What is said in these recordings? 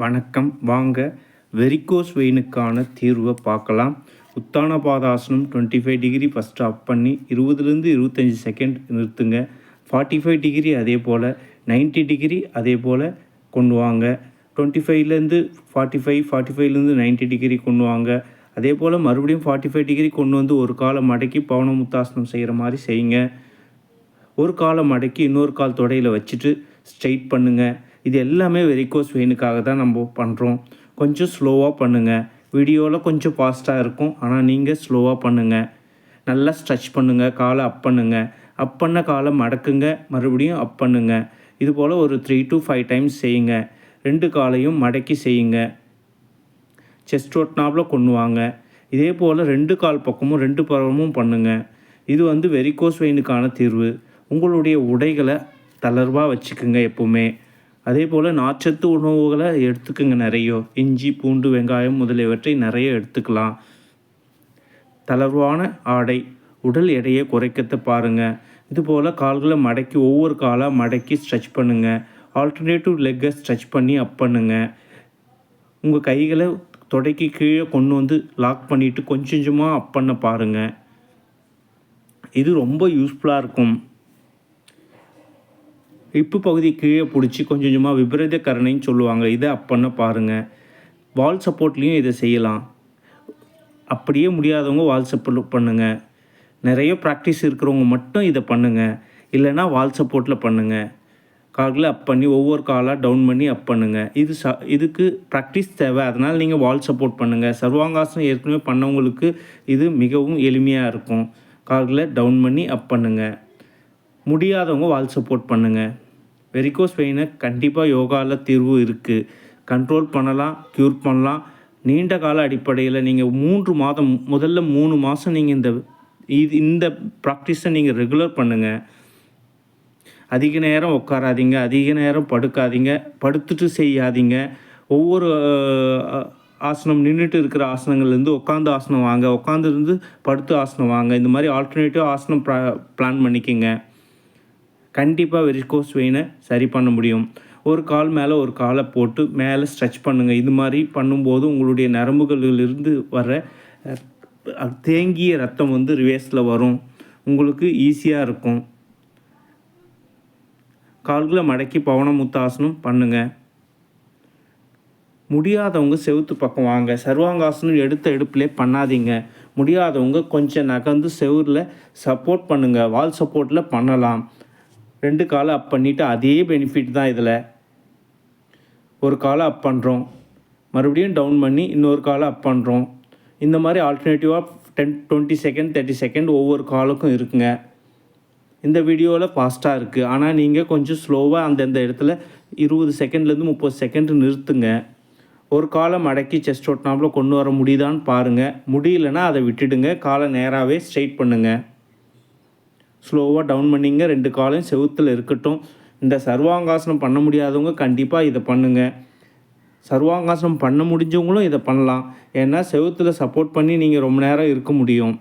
வணக்கம். வாங்க வெரிகோஸ் வெயினுக்கான தீர்வை பார்க்கலாம். Uttana Padasana twenty five degree first up பண்ணி இருபதுலேருந்து இருபத்தஞ்சி செகண்ட் நிறுத்துங்க. ஃபார்ட்டி ஃபைவ் டிகிரி அதே போல் 90 டிகிரி அதே போல் கொண்டு வாங்க. டுவெண்ட்டி ஃபைவ்லேருந்து ஃபார்ட்டி ஃபைவ் ஃபார்ட்டி ஃபைவ்லேருந்து நைன்ட்டி டிகிரி கொண்டு வாங்க. அதே போல் மறுபடியும் ஃபார்ட்டி ஃபைவ் டிகிரி கொண்டு வந்து ஒரு காலை மடக்கி பவன முத்தாசனம் செய்கிற மாதிரி செய்யுங்க. ஒரு காலை மடக்கி இன்னொரு கால் தொடையில் வச்சுட்டு ஸ்ட்ரைட் பண்ணுங்கள் இது எல்லாமே வெரிகோஸ் வெயினுக்காக தான் நம்ம பண்ணுறோம் கொஞ்சம் ஸ்லோவாக பண்ணுங்கள் வீடியோவில் கொஞ்சம் ஃபாஸ்ட்டாக இருக்கும். ஆனால் நீங்கள் ஸ்லோவாக பண்ணுங்கள் நல்லா ஸ்ட்ரெச் பண்ணுங்கள் காலை அப் பண்ணுங்கள் அப் பண்ண காலை மடக்குங்க. மறுபடியும் அப் பண்ணுங்கள் இது போல் ஒரு த்ரீ டு ஃபைவ் டைம்ஸ் செய்யுங்க. ரெண்டு காலையும் மடக்கி செய்யுங்க. செஸ்ட் ஒட்டினாப்பில் கொண்டு வாங்க. இதே போல் ரெண்டு கால் பக்கமும் ரெண்டு பக்கமும் பண்ணுங்கள் இது வந்து வெரிகோஸ் வெயினுக்கான தீர்வு. உங்களுடைய உடைகளை தளர்வாக வச்சுக்கோங்க எப்போவுமே. அதே போல் நாச்சத்து உணவுகளை எடுத்துக்கோங்க நிறைய. இஞ்சி பூண்டு வெங்காயம் முதலியவற்றை நிறைய எடுத்துக்கலாம். தளர்வான ஆடை உடல் எடையை குறைக்கத்த பாருங்கள் இதுபோல் கால்களை மடக்கி ஒவ்வொரு காலாக மடக்கி ஸ்ட்ரெச் பண்ணுங்கள் ஆல்டர்னேட்டிவ் லெக்கை ஸ்ட்ரெச் பண்ணி அப் பண்ணுங்கள் உங்கள் கைகளை தொடக்கி கீழே கொண்டு வந்து லாக் பண்ணிவிட்டு கொஞ்சம் கொஞ்சமாக அப் பண்ண பாருங்கள் இது ரொம்ப யூஸ்ஃபுல்லாக இருக்கும். இப்பு பகுதி கீழே பிடிச்சி கொஞ்சம் கொஞ்சமாக விபரீத கரணைன்னு சொல்லுவாங்க. இதை அப் பண்ண பாருங்கள் வால் சப்போர்ட்லேயும் இதை செய்யலாம். அப்படியே முடியாதவங்க வால் சப்போர்ட் பண்ணுங்கள் நிறைய ப்ராக்டிஸ் இருக்கிறவங்க மட்டும் இதை பண்ணுங்கள் இல்லைன்னா வால் சப்போர்ட்டில் பண்ணுங்கள் கால்களை அப் பண்ணி ஒவ்வொரு காலாக டவுன் பண்ணி அப் பண்ணுங்கள் இது ச இதுக்கு ப்ராக்டிஸ் தேவை. அதனால் நீங்கள் வால் சப்போர்ட் பண்ணுங்கள் சர்வாங்காசனம் ஏற்கனவே பண்ணவங்களுக்கு இது மிகவும் எளிமையாக இருக்கும். கால்களை டவுன் பண்ணி அப் பண்ணுங்கள் முடியாதவங்க வால் சப்போர்ட் பண்ணுங்கள் வெரிகோஸ் வெயினை கண்டிப்பாக யோகாவில் தீர்வு இருக்குது கண்ட்ரோல் பண்ணலாம் க்யூர் பண்ணலாம். நீண்ட கால அடிப்படையில் நீங்கள் மூன்று மாதம் முதல்ல மூணு மாதம் நீங்கள் இந்த இது இந்த ப்ராக்டிஸை நீங்கள் ரெகுலர் பண்ணுங்கள் அதிக நேரம் உட்காராதீங்க அதிக நேரம் படுக்காதீங்க படுத்துட்டு செய்யாதீங்க. ஒவ்வொரு ஆசனம் நின்றுட்டு இருக்கிற ஆசனங்கள்லேருந்து உட்காந்து ஆசனம் வாங்க உட்காந்துருந்து படுத்து ஆசனம் வாங்க. இந்த மாதிரி ஆல்டர்னேட்டிவ் ஆசனம் பிளான் பண்ணிக்கோங்க. கண்டிப்பாக வெரிகோஸ் வெயினை சரி பண்ண முடியும். ஒரு கால் மேலே ஒரு காலை போட்டு மேலே ஸ்ட்ரெச் பண்ணுங்கள் இது மாதிரி பண்ணும்போது உங்களுடைய நரம்புகளிலிருந்து வர தேங்கிய ரத்தம் வந்து ரிவேஸில் வரும். உங்களுக்கு ஈஸியாக இருக்கும். கால்களை மடக்கி பவனமுத்தாசனம் பண்ணுங்கள் முடியாதவங்க செவுத்து பக்கம் வாங்க. சர்வாங்காசனம் எடுத்த எடுப்பிலே பண்ணாதீங்க. முடியாதவங்க கொஞ்சம் நகர்ந்து செவரில் சப்போர்ட் பண்ணுங்கள் வால் சப்போர்ட்டில் பண்ணலாம். ரெண்டு காலை அப் பண்ணிவிட்டு அதே பெனிஃபிட் தான் இதில். ஒரு காலை அப் பண்ணுறோம் மறுபடியும் டவுன் பண்ணி இன்னொரு காலை அப் பண்ணுறோம் இந்த மாதிரி ஆல்டர்னேட்டிவாக ten twenty second thirty second ஒவ்வொரு காலுக்கும் இருக்குங்க. இந்த வீடியோவில் ஃபாஸ்ட்டாக இருக்குது ஆனால் நீங்கள் கொஞ்சம் ஸ்லோவாக அந்தந்த இடத்துல இருபது செகண்ட்லேருந்து முப்பது செகண்ட் நிறுத்துங்க. ஒரு காலை மடக்கி செஸ்ட் ஒட்டினாப்புல கொண்டு வர முடியுதான்னு பாருங்கள் முடியலன்னா அதை விட்டுடுங்க. காலை நேராகவே ஸ்ட்ரைட் பண்ணுங்கள் ஸ்லோவாக டவுன் பண்ணிங்க. ரெண்டு காலையும் செவுத்தில் இருக்கட்டும். இந்த சர்வாங்காசனம் பண்ண முடியாதவங்க கண்டிப்பாக இதை பண்ணுங்கள் சர்வாங்காசனம் பண்ண முடிஞ்சவங்களும் இதை பண்ணலாம். ஏன்னா செவுத்தில் சப்போர்ட் பண்ணி நீங்கள் ரொம்ப நேரம் இருக்க முடியும்.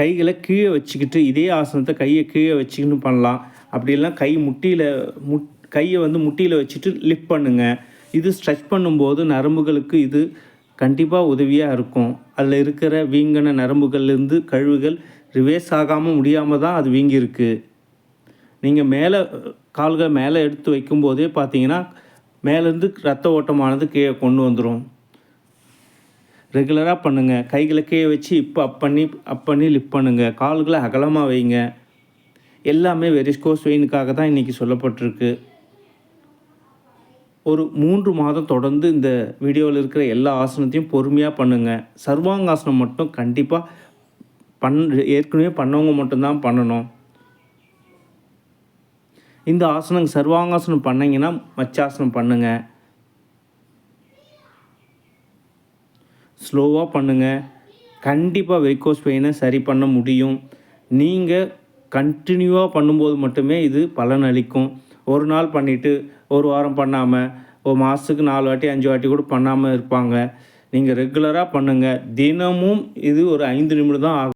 கைகளை கீழே வச்சுக்கிட்டு இதே ஆசனத்தை கையை கீழே வச்சுக்கிட்டு பண்ணலாம். அப்படிலாம் கை முட்டியில் முட் கையை வந்து முட்டியில் வச்சுட்டு லிஃப்ட் பண்ணுங்கள் இது ஸ்ட்ரெச் பண்ணும்போது நரம்புகளுக்கு இது கண்டிப்பாக உதவியாக இருக்கும். அதில் இருக்கிற வீங்கின நரம்புகள்லேருந்து கழிவுகள் ரிவேஸ் ஆகாமல் முடியாமல் தான் அது வீங்கியிருக்கு. நீங்கள் மேலே கால்கள் மேலே எடுத்து வைக்கும்போதே பார்த்தீங்கன்னா மேலேருந்து ரத்த ஓட்டமானது கீழே கொண்டு வந்துடும் ரெகுலராக பண்ணுங்கள் கைகளை கீழே வச்சு இப்போ அப் பண்ணி அப் பண்ணி லிஃப்ட் பண்ணுங்கள் கால்களை அகலமாக வைங்க. எல்லாமே வெரிஸ்கோஸ் வெயினுக்காக தான் இன்றைக்கி சொல்லப்பட்டிருக்கு. ஒரு மூன்று மாதம் தொடர்ந்து இந்த வீடியோவில் இருக்கிற எல்லா ஆசனத்தையும் பொறுமையாக பண்ணுங்கள் சர்வாங்காசனம் மட்டும் கண்டிப்பாக பண் ஏற்கனவே பண்ணவங்க மட்டும்தான் பண்ணணும். இந்த ஆசனம் சர்வாங்காசனம் பண்ணீங்கன்னா மச்சாசனம் பண்ணுங்கள் ஸ்லோவாக பண்ணுங்கள் கண்டிப்பாக வெரிகோஸ் பெயினை சரி பண்ண முடியும். நீங்கள் கண்டினியூவாக பண்ணும்போது மட்டுமே இது பலன் அளிக்கும் ஒரு நாள் பண்ணிவிட்டு ஒரு வாரம் பண்ணாமல் ஒரு மாதத்துக்கு நாலு வாட்டி அஞ்சு வாட்டி கூட பண்ணாமல் இருப்பாங்க. நீங்கள் ரெகுலராக பண்ணுங்கள் தினமும் இது ஒரு ஐந்து நிமிடம் தான் ஆகும்.